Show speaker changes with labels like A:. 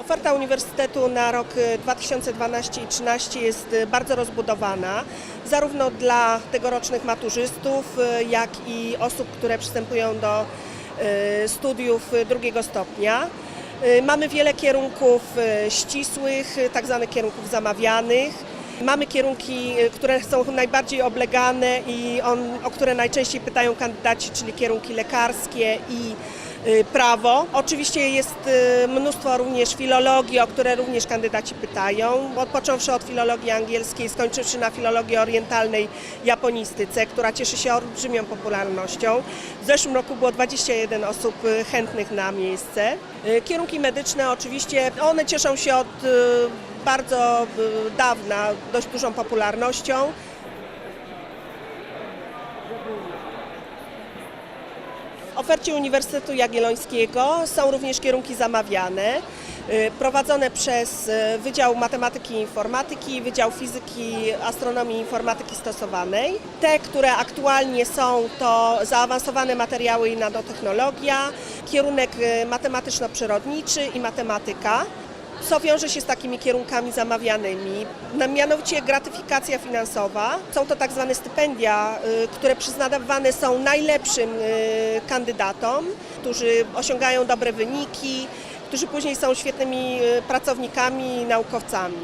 A: Oferta uniwersytetu na rok e, 2012 i 2013 jest e, bardzo rozbudowana, zarówno dla tegorocznych maturzystów, e, jak i osób, które przystępują do studiów drugiego stopnia. Mamy wiele kierunków ścisłych, tak zwanych kierunków zamawianych. Mamy kierunki, e, które są najbardziej oblegane i on, o które najczęściej pytają kandydaci, czyli kierunki lekarskie i y, prawo. Oczywiście jest y, mnóstwo również filologii, o które również kandydaci pytają, od, począwszy od filologii angielskiej, skończywszy na filologii orientalnej japonistyce, która cieszy się olbrzymią popularnością. W zeszłym roku było 21 osób chętnych na miejsce. Kierunki medyczne oczywiście, one cieszą się od bardzo y, dawna dość dużą popularnością. W ofercie Uniwersytetu Jagiellońskiego są również kierunki zamawiane, y, prowadzone przez y, Wydział Matematyki i Informatyki, Wydział Fizyki, Astronomii i Informatyki Stosowanej. Te, które aktualnie są, to zaawansowane materiały i nanotechnologia, kierunek matematyczno-przyrodniczy i matematyka co wiąże się z takimi kierunkami zamawianymi. Mianowicie gratyfikacja finansowa. Są to tak zwane stypendia, y, które przyznawane są najlepszym y, kandydatom, którzy osiągają dobre wyniki, którzy później są świetnymi y, pracownikami i naukowcami.